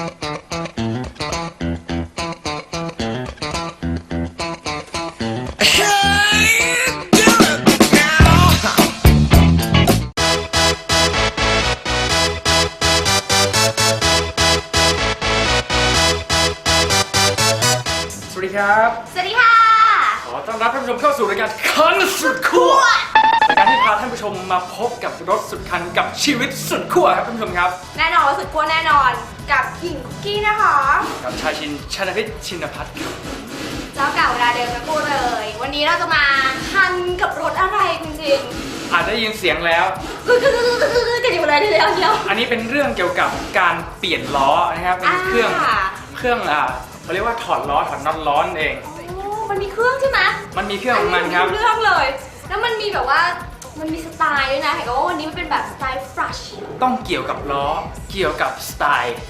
สวัสดีครับ สวัสดีค่ะ ขอต้อนรับท่านผู้ชมเข้าสู่รายการคันสุดขั้วรายการที่พาท่านผู้ชมมาพบกับรถสุดคันกับชีวิตสุดขั้วครับท่านผู้ชมครับ แน่นอนว่าสุดขั้วแน่นอน กับหญิงคุกกี้นะคะกับชายชินชนพิษชินพัฒน์ครับเจ้าเก่าเวลาเดิมทั้งคู่เลย วันนี้เราจะมาคันกับรถอะไรคุณจินอาจจะได้ยินเสียงแล้วกึ๊กกึ๊กกึ๊กกึ๊กกึ๊กกึ๊กกันอยู่เลยทีเดียวเดียว อันนี้เป็นเรื่องเกี่ยวกับการเปลี่ยนล้อนะครับเป็นเครื่องอ่า เครื่องอ่าเขาเรียกว่าถอดล้อถอดน็อตล้อนั่นเอง โอ้มันมีเครื่องใช่ไหมมันมีเครื่องของมันครับ เรื่องเลย แล้วมันมีแบบว่า มันมีสไตล์ด้วยนะเห็นก็ว่าวันนี้มันเป็นแบบสไตล์ฟรัช ต้องเกี่ยวกับล้อเกี่ยวกับสไตล์อ่า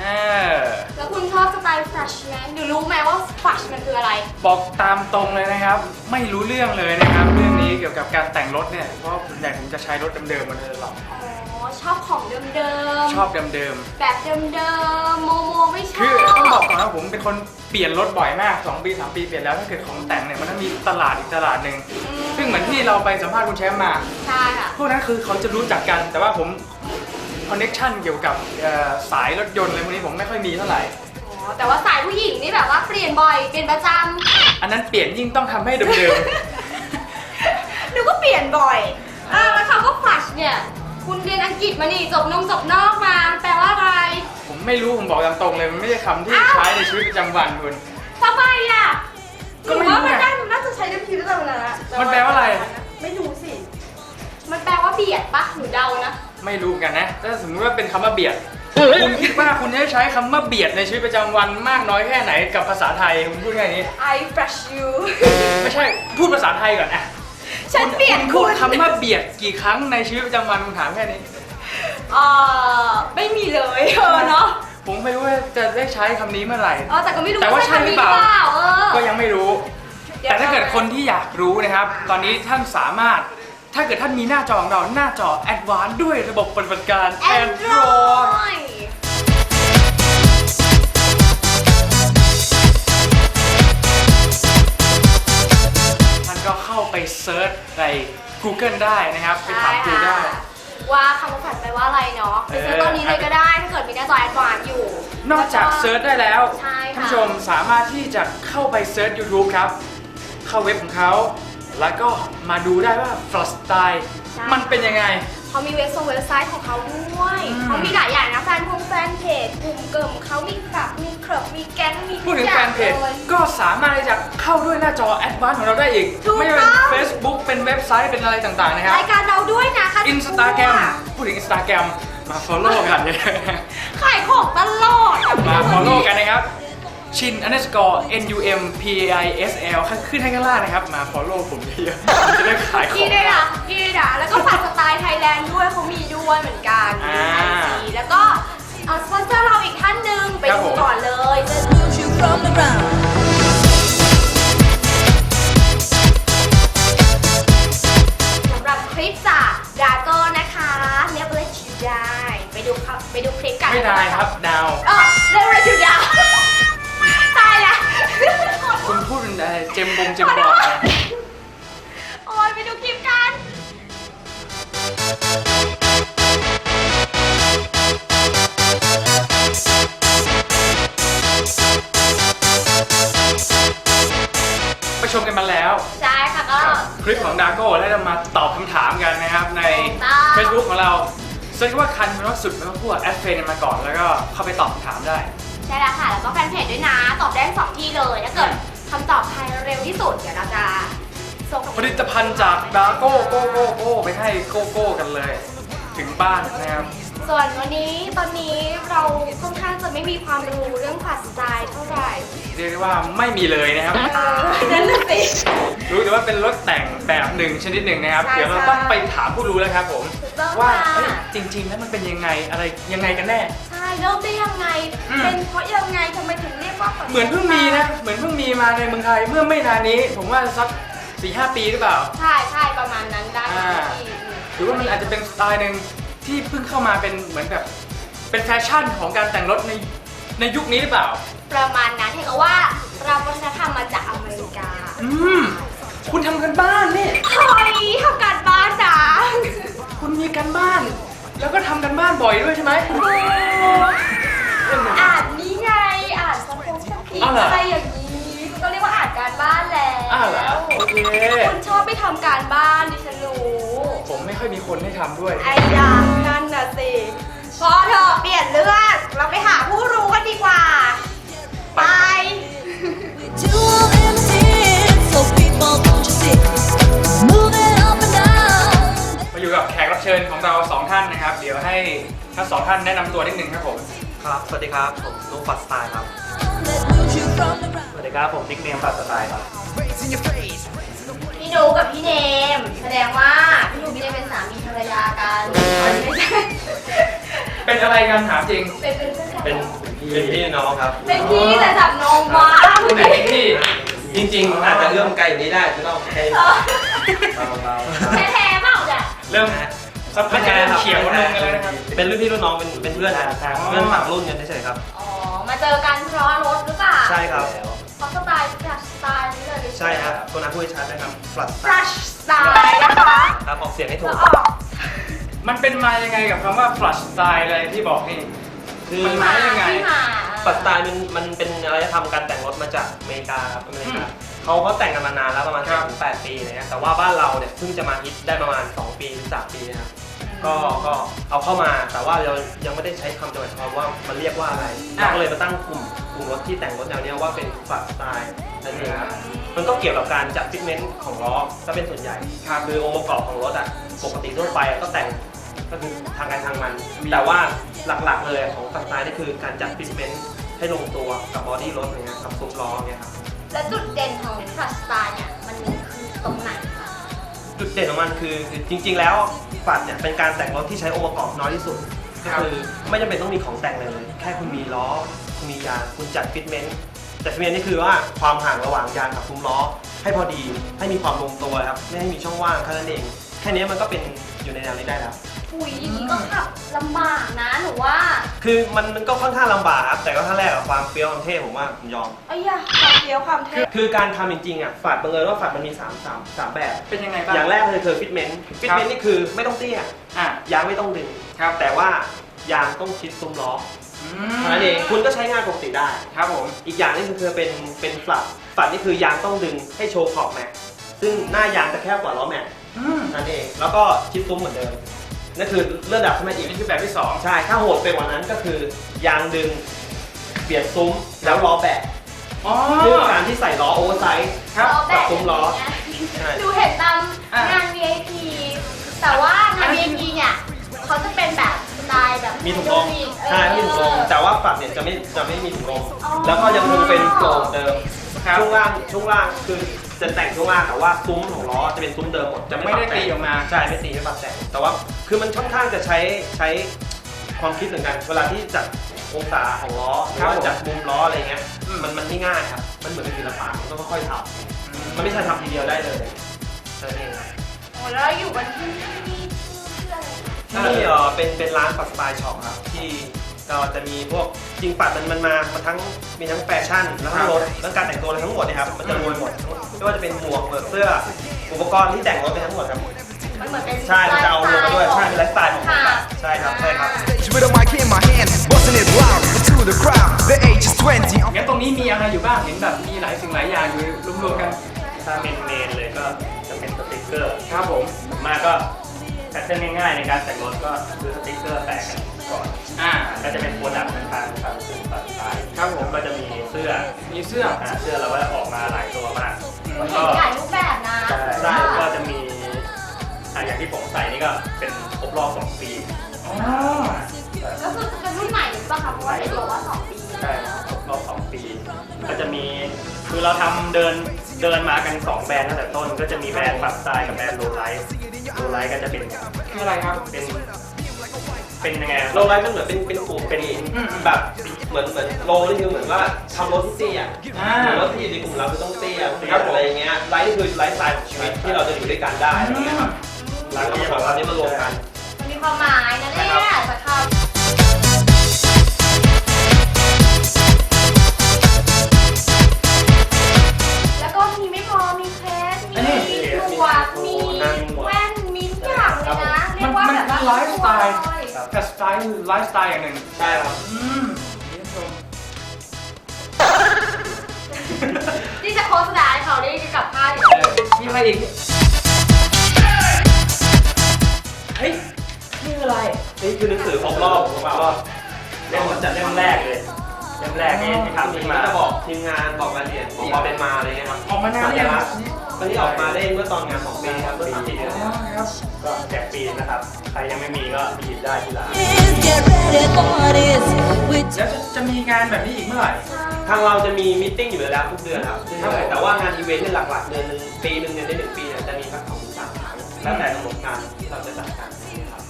เออแล้วคุณชอบสไตล์ฟรัชไหมหรือรู้ไหมว่าฟรัชมันคืออะไร บอกตามตรงเลยนะครับ ไม่รู้เรื่องเลยนะครับ เรื่องนี้เกี่ยวกับการแต่งรถเนี่ยเพราะส่วนใหญ่ผมจะใช้รถเดิมๆมาโดยตลอดอ๋อชอบของเดิมๆชอบเดิมแบบเดิมๆโมโมไม่ชๆอบ คือต้องบอกก่อนว่าผมเป็นคนเปลี่ยนรถบ่อยมาก 2 ปี 3 ปีเปลี่ยนแล้วถ้าเกิดของแต่งเนี่ยมันต้องมีตลาดอีกตลาดหนึ่งมซึ่งเหมือนที่เราไปสัมภาษณ์คุณแชมป์มา ใช่ค่ะ พวกนั้นคือเขาจะรู้จักกันแต่ว่าผม คอนเน็ชันเกี่ยวกับเอ่อสายรถยนต์อะไรพวกนี้ผมไม่ค่อยมีเท่าไหร่ อ๋อแต่ว่าสายผู้หญิงนี่แบบว่าเปลี่ยนบ่อย เปลี่ยนประจอันนั้นเปลี่ยนยิ่งต้องทำให้เดิมำ นึกว่าเปลี่ยนบ่อยอ่าแล้วคำว่าฟลัชเนี่ย คุณเรียนอังกฤษมานี่จบนงจบนอกมา แปลว่าอะไร ๆ ผมไม่รู้ผมบอกตามตรงเลยมันไม่ใช่คำที่อ้าว ใช้ในชีวิตประจำวันคุณ ทำไมอะหก็รือไม่รู้ว่ามันไงได้มันน่าจะใช้ในชีวิตประจำวันนะมันแปลว่าอะไร ไม่รู้สิ มันแปลว่าเบียดปะหนูเดานะ ไม่รู้กันนะ ถ้าสมมติว่าเป็นคำว่าเบียด คุณคิดว่าคุณจะใช้คำว่าเบียดในชีวิตประจำวันมากน้อยแค่ไหนกับภาษาไทยคุณพูดแค่นี้ I flash you ไม่ใช่พูดภาษาไทยก่อนอะฉันเปลี่ยนคุณคุพูดณคำว่าเบียดกี่ครั้งในชีวิตประจำวันคุณถามแค่นี้เอ่อไม่มีเลยเออเนาะผมไม่รู้ว่าจะได้ใช้คำนี้เมื่อไหร่เออแต่ก็ไม่รู้แต่ว่าใช่หรือเปล่าเออก็ยังไม่รู้ดี๋ยวแต่ถ้าเกิดคนที่อยากรู้นะครับ ตอนนี้ท่านสามารถ ถ้าเกิดท่านมีหน้าจอของเราหน้าจอ Advanced ด้วยระบบปฏิบัติการ Android ท่านก็เข้าไปเซิร์ชใน Google ได้นะครับ ไปถามดูได้ ว่าคำว่าแฟลชแปลว่าอะไรเนาะไปเซิร์ชตอนนี้เลยก็ได้ ถ้าเกิดมีหน้าจอแอดวานอยู่ นอกจากเซิร์ชได้แล้วใช่ค่ะท่านผู้ชมสามารถที่จะเข้าไปเซิร์ช YouTube ครับ เข้าเว็บของเขา แล้วก็มาดูได้ว่า f l u s t y l e มันเป็นยังไง เขามีเว็บทรงเว็บไซต์ของเขาด้วย อืม เขามีหลายอย่างนะแฟนพงแฟนเพจกลุ่มเกิมเขามีคลับมีคลับมีแก๊งมีพูดถึงทุกอแฟย่านเพจเลย ก็สามารถที่จะเข้าด้วยหน้าจอ Advanced ของเราได้อีก ถูกไม่ว่าเป็น ต้อง Facebook เป็นเว็บไซต์เป็นอะไรต่างๆนะครับ รายการเราด้วยนะค่ะ Instagram พูดถึง Instagram มา follow กันขายของตลอดมา follow กันนะครับ ชิน underscore n u m p i s l ขึ้นให้ข้างล่างนะครับ มา follow ผมเยอะๆผมจะได้ขายของกี่ได้ละกี่ได้ละแล้วก็ฝากสไตล์ไทยแลนด์ด้วยเขามีด้วยเหมือนกันอ่า ไอจีแล้วก็ ชมกันมาแล้ว ใช่ค่ะก็ คลิปของดาโก้ได้มาตอบคำถามกันนะครับ ใน ถูกต้อง Facebook ของเราเซิร์ชว่าคันเป็นว่าสุดแล้วก็พวกแอดเฟนมาก่อนแล้วก็เข้าไปตอบคำถามได้ ใช่แล้วค่ะ แล้วก็แฟนเพจด้วยนะ ตอบได้ทั้งสองที่เลยถ้าเกิดคำตอบภายเร็วที่สุดเดี๋ยวเราจะส่งกับผลิตภัณฑ์จากดาโก้โกโก้โก้ไปให้โกโก้กันเลย ถึงบ้านนะครับ ส่วนวันนี้ตอนนี้ เราค่อนข้างจะไม่มีความรู้เรื่องผัดสไตล์เท่าไหร่ เรียกได้ว่าไม่มีเลยนะครับ เออ นั่นน่ะสิ รู้แต่ว่าเป็นรถแต่งแบบหนึ่งชนิดหนึ่งนะครับ ใช่เดี๋ยวเราใช่ต้องไปถามผู้รู้แล้วครับผม ถูกต้องว่าค่ะ เอ้ยจริง ๆ แล้วมันเป็นยังไงอะไรยังไงกันแน่ ใช่เริ่มได้ยังไง อืม เป็นเพราะยังไงทำไมถึงเรียกว่าผัดเหมือนเพิ่งมีนะเหมือนเพิ่งมีมาในเมืองไทยเมื่อไม่นานนี้ ผมว่าสักสี่ห้าปีหรือเปล่า ใช่ใช่ประมาณนั้นได้อ่า ที่หรือว่ามันอาจจะเป็นสไตล์หนึ่งที่เพิ่งเข้ามาเป็นเหมือนแบบ เป็นแฟชั่นของการแต่งรถในในยุคนี้หรือเปล่า ประมาณนั้นเห็นก็ว่ารับวัฒนธรรมมาจากอเมริกาอืม คุณทำกันบ้านนี่ เฮ้ยทำการบ้านนะคุณมีกันบ้าน แล้วก็ทำกันบ้านบ่อยด้วยใช่ไหมอ่านนี่ไงอ่านสปงสคริปอ้าวเหรออะไรอย่างนี้ก็เรียกว่าอ่านการบ้านแล้วอ้าวเหรอโอเค คุณชอบไปทำการบ้านดิฉันรู้ ผมไม่ค่อยมีคนให้ทำด้วย ไอ้ยางนั่นน่ะสิ พอเถอะเปลี่ยนเรื่อง เราไปหาผู้รู้กันดีกว่า ไป Dual MCs, so people don't you see? Moving up and down. มาอยู่กับแขกรับเชิญของเราสองท่านนะครับ เดี๋ยวให้ทั้งสองท่านแนะนำตัวนิดนึงครับผม ครับ สวัสดีครับ ผมนุ๊กฟัสไตล์ครับ That moves you from the ground. สวัสดีครับ ผมนิกเนมฟัสไตล์ครับ พี่ดูกับพี่เนม แสดงว่าพี่ดูพี่เนมเป็นสามีภรรยากันไม่ใช่ เป็นอะไรกันถามจริง เป็นเป็นเพื่อนกันเป็นเป็นพี่น้องครับเป็นพี่แต่จับนมว้าคุณไหนเป็นพี่จริงๆอาจจะเอื้อมไกลอย่างนี้ได้จะต้องให้เออเบาแท้ๆเปล่าเนี่ยเริ่มสักพักจะเริ่มเขียวลงกันแล้วนะครับๆเป็นรุ่นพี่รุ่นน้องเป็นเป็นเพื่อนกันเพื่อนต่างรุ่นกันเฉยๆครับอ๋อมาเจอกันเพราะรถหรือเปล่าใช่ครับเพราะสไตล์แบบสไตล์นี้เลยใช่ครับตัวนั้นพูดให้ชัดนะครับฟัสฟรัชสไตล์นะคะครับออกเสียงให้ถูแล้กวออก มันเป็นมายังไงกับคำว่า flush style อะไรที่บอกนี่ คือมันมาได้ยังไง ที่มาฟัสไตล์มันมันเป็นอารยธรรมการแต่งรถมาจากอเมริกาครับอเมริอืกามเขาเขาแต่งกันมานานแล้วประมาณครับ7ถึง8ปีอะไรเลยนะแต่ว่าบ้านเราเนี่ยเพิ่งจะมาฮิตได้ประมาณ 2 ปีหรือ3ปีนะครับก็ก็เอาเข้ามาแต่ว่าเรายังไม่ได้ใช้คำจำกัดความว่ามันเรียกว่าอะไรอะเราก็เลยมาตั้งกลุ่มกลุ่มรถที่แต่งรถแนวเนี้ยว่าเป็นฝักสไตล์นั่นเองครับมันก็เกี่ยวกับการจัดฟิตเมนต์ของล้อถ้าเป็นส่วนใหญ่ ครับ คือองค์ประกอบของรถอะปกติทั่วไปอะก็แต่ง ก็คือทางการทางมัน แต่ว่าหลักๆเลยของฝักสไตล์นี่คือการจัดฟิตเมนต์ให้ลงตัวกับบอดี้รถอย่างเงี้ยกับซุ้มล้อเนี่ยครับและจุดเด่นของฟรัชสไตล์เนี่ยมันคือตรงไหนคะจุดเด่นของมันคือคือจริง ๆ แล้วฝัดเนี่ยเป็นการแต่งรถที่ใช้องค์ประกอบน้อยที่สุดครัก็บคือไม่จำเป็นต้องมีของแต่งเลย แค่คุณมีล้อ คุณมียางคุณจัดฟิตเมนต์จัดฟิตเมนต์นี่คือว่าความห่างระหว่างยางกับซุ้มล้อ ให้พอดีให้มีความลงตัวครับไม่ให้มีช่องว่างแค่นั้นเอง แค่นี้มันก็เป็นอยู่ในแนวนี้ได้แล้ว อุ้ยอย่างนี้ก็ขับลำบากนะหนูว่าคือมันมันก็ค่อนข้างลำบากครับ แต่ก็ถ้าแรกกับความเฟี้ยวความเท่ผมว่าผมยอมไอ้ยาความเฟี้ยวความเท่คือการทำจริงๆอะฝัดบังเอิญว่าฝัดมันมีสามสามสามแบบ เป็นยังไงบ้าง อย่างแรกเลยคือฟิตเมนต์ฟิตเมนต์นี่คือไม่ต้องเตี้ยอะยางไม่ต้องดึง ครับแต่ว่ายางต้องชิดซุ้มล้ออืเท่านั้นเองคุณก็ใช้งานปกติได้ ครับผม อีกอย่างนี่คือเป็นเป็นฝัดฝัดนี่คือยางต้องดึงให้โชว์ขอบแม็กซึ่งหน้ายางจะแคบกว่าล้อแม็กอืมนั่นเอง แล้วก็ชิดซุ้มเหมือนเดิม นั่นคือเลื่อนดับขึ้นมาอีกนี่คือแบบที่สองใช่ ถ้าโหดไปกว่านั้นก็คือยางดึงเปลี่ยนซุ้มแล้วล้อแบกอ๋อ ด้วยการที่ใส่ล้อโอเวอร์ไซส์ครับล้อแบกซุ้มล้อย่างเงี้ยใช่ ดูเห็นตามอะ งาน VIP แต่ว่างานอันนี้ VIP เนี่ยเขาจะเป็นแบบสไตล์แบบมีถุงลมเออใช่มีถุงลมแต่ว่าฝัดเนี่ยจะไม่จะไม่มีถุงลมอ๋อแล้วก็ยังคงเป็นโครงเดิม ครับ ช่วงล่างช่วงล่างคือ จะแต่งช่วงล่างแต่ว่าซุ้มของล้อจะเป็นซุ้มเดิมหมดจะไม่ไม่ได้ปรับแต่ตีงออกมา ใช่ไม่ตีไม่ปรับแต่งแต่ว่าคือมันค่อนข้างจะใช้ใช้ความคิดเหมือนกัน เวลาที่จัดองศาของล้อหรือครับว่าผมจัดมุมล้ออะไรเงี้ยอืมมันมันไม่ง่ายครับมันเหมือนเป็นศิลปะมันต้องค่อยๆทำมันไม่ใช่ทำทีเดียวได้เลยนั่นเองครับ โอ้แล้วเราอยู่กันที่นี่ชื่ออะไรที่นี่เออเป็นเป็นร้านปัดสไตล์ช็อปครับที่ ก็จะมีพวกจริงปัดมันมันมามาทั้งมีทั้งแฟชั่นแล้วก็รถแล้วการแต่งตัวอะไรทั้งหมดเนะครับมันจะรวมหมดทั้งหมดไม่ว่าจะเป็นหมวกเปิดเสื้ออุปกรณ์ที่แต่งรถไปทั้งหมดครับ มันเหมือนเป็นใช่มันจะเอารวมมาด้วยใช่เป็นไลฟ์สไตล์ของค่ะปัดใช่ครับใช่ครับ With a mic in my hand, busting it loud to the crowd. The age is 20. I'm งั้นตรงนี้มีอะไรอยู่บ้างเห็นแบบมีหลายสิ่งหลายอย่างอยู่รวมๆกันถ้าเมนเมนๆเลยก็จะเป็นสติกเกอร์ครับผมส่วนมากก็แพทเทิร์นง่ายๆในการแต่งรถก็ซื้อสติกเกอร์แปะกัน ก่อนอ่าก็จะเป็นโปรดักต์ทางทางทางซึ่งตัดสายครับผมก็จะมีเสื้อมีเสื้ออ่าเสื้อเราก็ออกมาหลายตัวมากเห็แล้วนก็หลายรูปแบบนะใช่ใช่ก็จะมีอ่าอย่างที่ผมใส่นี่ก็เป็นครบรอบ2ปีอ๋อก็คือเป็นรุ่นใหม่หรือเปล่าคะเพราะว่าเห็นบอกว่าสองปีใช่แล้วครบรอบ2ปี ก็จะมีคือเราทำเดินเดินมากัน 2 แบรนด์ตั้งแต่ต้น ก็จะมีแบรนด์ปัดสไตล์กับแบรนด์โลไลท์โลไลท์ก็จะเป็นคืออะไรครับเป็น เป็นยังไงโลไลฟ์มันเหมือนเป็นเป็นกลุ่มเป็นอืมแบบเหมือนเหมือนโลนี่คือเหมือนว่าทำรถที่เตี้ยอ่าเหมือนรถที่อยู่ในกลุ่มเราคือต้องเตี้ยอะไรอย่างเงี้ยไลฟ์นี่คือไลฟ์สไตล์ของชีวิตที่เราจะอยู่ด้วยกันได้อะไรเงี้ยครับแล้วก็ของเรานี้มารวมกันมัน มีความหมายนะเนี่ยสักคำ ไลฟ์สไตล์อย่างหนึ่งใช่ครับ อืมเยี่ยมชมที่จะโฆษณาให้เขาได้กับผ้าดิเออมีอะไรอีก เฮ้ย นี่คืออะไร นี่คือหนังสือครบรอบของเราเล่มจัดเล่มแรกเลยเล่มแรกนี่ที่ทำขึ้บอกทีมงานบอกรายละเอียดบอกว่าเป็นมาอะไรเงี้ยครับออกมานานหลัก ตอนนี้ออกมาได้เมื่อตอนงานของปีครับเมื่อสามสี่เดือนอ๋อครับก็แจกฟรีนะครับ ใครยังไม่มีก็ไปหยิบได้ที่ร้าน Is get ready for this. With แล้วจะจะมีงานแบบนี้อีกเมื่อไหร่ ทางเราจะมีมิทติ้งอยู่แล้วทุกเดือนครับแต่ว่างานอีเวนต์เนี่ยหลักๆเดือนหนึ่งปีหนึ่งเดือนได้หนึ่งปีเนี่ยจะมีสักสองถึงสามครั้งแล้วแต่กำหนดการที่เราจะจัดการครับ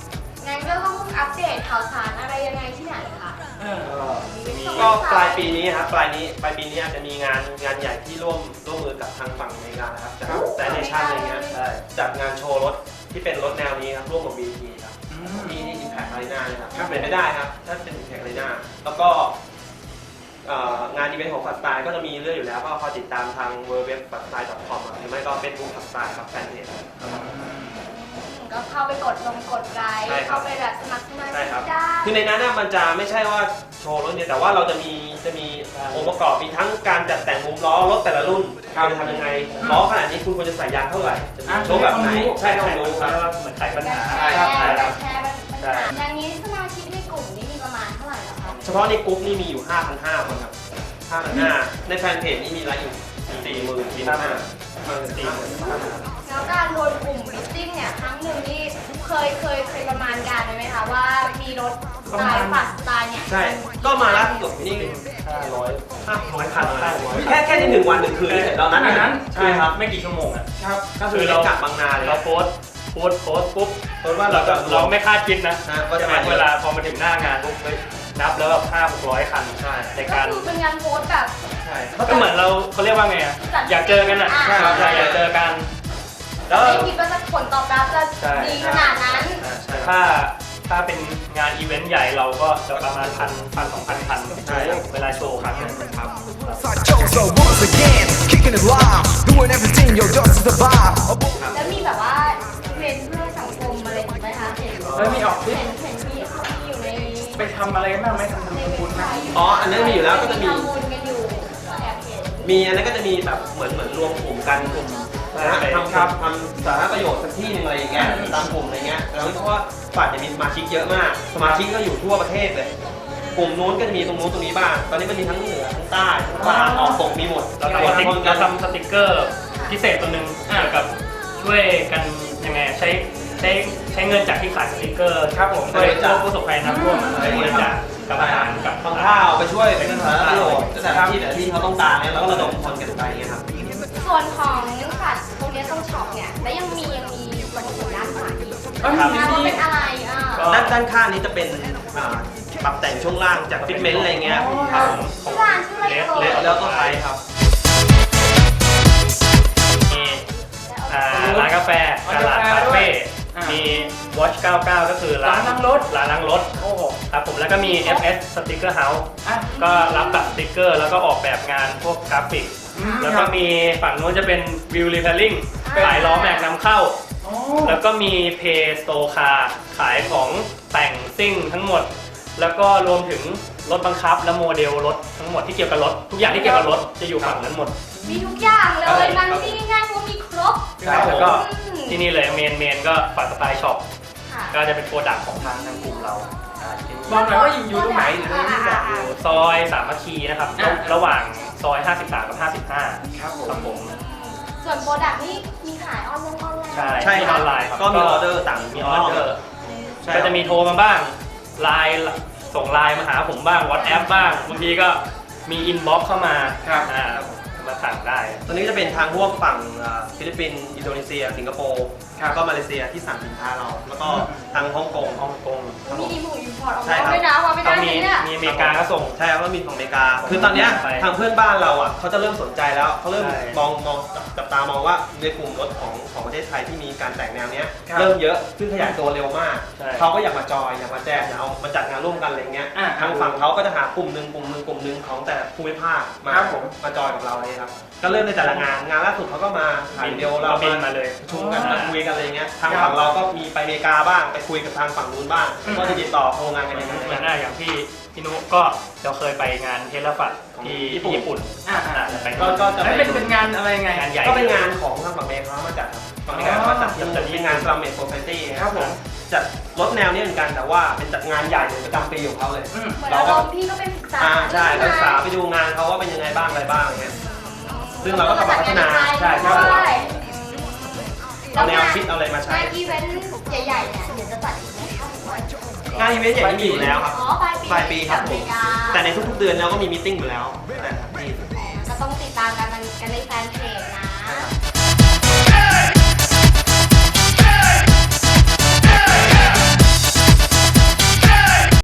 งั้นก็ต้องอัปเดตข่าวสารอะไรยังไงที่ไหนคะเออก็ ปลายปีนี้ครับปลายนี้ปลายปีนี้อาจจะมีงานงานใหญ่ที่ร่วมร่วมมือกับทางฝั่งอเมริกานะครับจากแซนเนชั่นอะไรเงี้ยจัดงานโชว์รถที่เป็นรถแนวนี้ครับร่วมกับ BT ครับอืมที่ที่ Impact Arena นะครับถ้าเป็นไม่ได้ครับถ้าเป็น Impact Arena แล้วก็เอ่องานอีเวนต์ของฝัดสไตล์ก็จะมีเรื่อยอยู่แล้วก็คอยติดตามทาง w w w f a s t s t y l e c o m หรือไม่ก็เป็นบุ๊กฝัดสไตล์ครับแฟนเพจ ก็เข้าไปกดลงกดไลค์ใช่ครับ เข้าไปแบบสมัครสมาใช่ชิกครับได้ คือในนั้นน่ะมันจะไม่ใช่ว่า โชว์รถเนี่ยแต่ว่าเราจะมีจะมีองค์ประกอบมีทั้งการจัดแต่งมุมล้อรถแต่ละรุ่นเราจะทำยังไงล้อขนาดนี้คุณควรจะใส่ยางเท่าไหร่จะมีโชว์แบบไหนใช่ต้องรู้ครับเหมือนไขปัญหาแชร์ครับแชใช่ร์ครับแชร์ปัญใช่หาอย่างนี้สมาชิกในกลุ่มนี่มีประมาณเท่าไหร่แล้วคะเฉพาะในกรุ๊ปนี่มีอยู่5,500คนครับ5,500ในแฟนเพจนี่มีรายอยู่4 0 0 0 0 4 5 0 0 4 แล้วการรวมกลุ่มมิทติ้งเนี่ยครั้งหนึ่งนี่เคยเคยเคยประมาณการไว้ไหมคะว่ามีรถสไตล์ปัดสไตล์เนี่ยใช่ ก็มาล่าสุดนี่500 500พันแค่แค่ในหนึ่งวันหนึ่งคืนนี่เสร็จแล้วนั้นขนาดนั้นใช่ครับไม่กี่ชั่วโมงอะครับก็คือเรากลับบางนาเลยเราโพสต์โพสต์โพสต์ปุ๊บเพราะว่าเราเราก็จะเราไม่คาดคิดนะนะว่าจะใช่ไหมมาเยอะเวลาพอมาถึงหน้างานปุ๊บเฮ้ยนับแล้วแบบห้าหกร้อยคันใช่ในก็การคือเป็นงานโพสต์แบบใช่ก็เหมือนเราเขาเรียกว่าไงอะอยากเจอกันอะใช่ใช่อยากเจอกัน แล้วไม่คิดว่าจะผลตอบรับจะใช่ ดีขนาดนั้น อ่าใช่ถ้าถ้าเป็นงานอีเวนต์ใหญ่เราก็จะประมาณพันพันสองพันคันใช่ครับ เวลาโชว์ครั้งหนึงครับ So once again, kicking it live, doing everything your dust to survive. แล้วมีแบบว่าเรียนเพื่อสังคมอะไรอย่างนี้ไหมคะเห็นเฮ้ยมีออกคลิป เห็นเห็นมีเขามีอยู่ในไปทำอะไรกันบ้างไหมทำทำบุญนะอ๋ออันนั้นมีอยู่แล้วก็จะมี ทำบุญกันอยู่แอบเห็น มีอันนั้นก็จะมีแบบเหมือนเหมือนรวมกลุ่มกันกลุ่ม นะทำครับทำสาธารณประโยชน์สักที่หนึ่งอะไรอย่างเงี้ยตามกลุ่มอะไรเงี้ยแล้วเพราะว่าฝ่ายจะมีสมาชิกเยอะมาก สมาชิกก็อยู่ทั่วประเทศเลยกลุ่มนู้นก็จะมีตรงนู้นตรงนี้บ้าง ตอนนี้มันมีทั้งเหนือทั้งใต้ทั้งกลางออกตกมีหมดเราทำสติ๊กเราทำสติ๊กเกอร์พิเศษตัวหนึ่งเกี่ยวกับช่วยกันยังไงใช้ใช้ใช้เงินจากที่ขายสติ๊กเกอร์ครับผมช่วยพวกผู้ประสบภัยน้ำท่วมใช้เงินจากกับอาหารกับทำข้าวไปช่วยเป็นสาธารณประโยชน์แต่ละที่แต่ละที่เขาต้องการเนี่ยเราก็ระดมคนกันไปเงี้ยครับส่วนของสัตว์ พวกนี้ต้องช็อปเนี่ยแล้วยังมียังมีวัตถุด้านขวาอีกเอ้ยนะมีว่ามีเป็นอะไรอะก็ด้านด้านข้างนี้จะเป็นอ่าปรับแต่งช่วงล่างจากฟิตเมนต์อะไรเงี้ยครับผมที่ร้านชื่ออะไรเลสเอ่เลยสแล้วก็ไทยครับ มีอ่าร้านกาแฟกาลาดคาเฟ่มี Watch 99 ก็คือร้าร้านนนั่งรถ ร้านล้างรถโอ้โห ครับผมแล้วก็มี FS Sticker House อะ ก็รับตัดสติกเกอร์ แล้วก็ออกแบบงานพวกกราฟิก อืม แล้วก็มีฝั่งนู้นจะเป็นวิวรีเพลลิ่ง ขายล้อแม็กนำเข้าโอ้แล้วก็มีเพย์สโตคาขายของแต่งซิ่งทั้งหมด แล้วก็รวมถึงรถบังคับและโมเดลรถทั้งหมดที่เกี่ยวกับรถ ทุกอย่างที่เกี่ยวกับรถจะอยู่ฝั่งนั้นหมด มีทุกอย่างเลยมันที่ง่ายๆเพราะมีครบ ใช่แล้วก็อืมที่นี่เลยเมนเมนก็ฝั่งสไตล์ช็อปค่ะก็จะเป็นโปรดักต์ของทางทางกลุ่มเราอ่าที่นี่บอกหน่อยว่าอยู่อยู่ตรงไหนหรือตรงที่บอกอยู่ซอยสามัคคีนะครับอะระหว่างซอย 53 กับ 55 ครับผครับมผม ส่วนโปรดักต์นี่มีขายออนไลน์ออนไลน์ ใช่ใช่ครับออนไลน์ครับก็มีออเดอร์ต่างมีออเดอร์ใช่ก็จะมีโทรมาบ้างไลน์ส่งไลน์มาหาผมบ้างวอ s แอปบ้างบางทีก็มีอินบ็อกเข้ามาครับ อ่ามาสั่งได้ ตอนนี้จะเป็นทางพวกฝั่งอ่าฟิลิปปินส์อินโดนีเซีย สิงคโปร์แล้วก็มาเลเซียที่สั่งสินค้าเรา แล้วก็ทางฮ่องกงฮ่องกงมีอิมพอร์ตอิมพอร์ตออกใช่มาครับ ด้วยนะว่าไม่ก็ได้มีเนี่ย มีอเมริกาก็ส่ง ใช่ครับว่ามีของอเมริกา คือตอนเนี้ยไปทางเพื่อนบ้านเราอะเขาจะเริ่มสนใจแล้วเขาเริ่มใช่มองมองจับจับตามองว่าในกลุ่มรถของของประเทศไทยที่มีการแต่งแนวเนี้ยครับเริ่มเยอะซึ่งขยายตัวเร็วมากใช่เขาก็อยากมาจอยอยากมาแจมอยากเอามาจัดงานร่วมกันอะไรเงี้ยอ่าทางฝั่งเขาก็จะหากลุ่มหนึ่งกลุ่มหนึ่งกลุ่มหนึ่งของแต่ภูมิภาคมาครับผมมาจอยกับเราเลยครับก็เริ่มในแต่ละงานงานล่าสุดเขาก็มาถ่ายเดียวเราบินมามาเลยประชุมกันมาคุยกันอะไรเงี้ยทางครับฝั่งเราก็มีไปอเมริกาบ้างไปคุยกับทางฝั่งนู้นบ้างอืมว่าจะติดต่อโครงงานกันยังไงเหมือนหน้าอย่างที่พี่นุก็เราเคยไปงานเทเลฟัดที่ญี่ปุ่นญี่ปุ่นอ่าอ่าอ่าจะไปก็ก็จะไปแล้วเป็นเป็นงานอะไรยังไงงานใหญ่ก็เป็นงานของทางฝั่งเมย์เขามาจัดครับฝั่งเมย์เขามาจัดที่อ๋อจะเป็นงานสลัมเมดโซซตี้ครับผมจัดรถแนวนี้เหมือนกันแต่ว่าเป็นจัดงานใหญ่เลยประจำปีของเขาเลยอืมเหมือนเราอารก็มณ์พี่ก็เป็นศึกษาอ่าใช่ไปศึกษาใช่ไปดูงานเขาว่าเป็นยังไงบ้างอะไรบ้างอย่างเงี้ยซึ่งเราก็กลับมาพัฒนาใช่ใช่ใช่ เอาแนวคิดเอาอะไรมาใช้งานอีเวนต์ใหญ่ๆเนี่ยเดี๋ยวจะจัดอีกไหมคะหรือว่างานอีเวนต์ใหญ่ที่มีอยู่แล้วครับอ๋อปลายปีปลายปีครับผมอเกาแต่ในทุกๆเดือนเราก็มีมตติ팅อยู่แล้วแต่ที่ก็ต้องติดตามกันกันในแฟนเพจนะ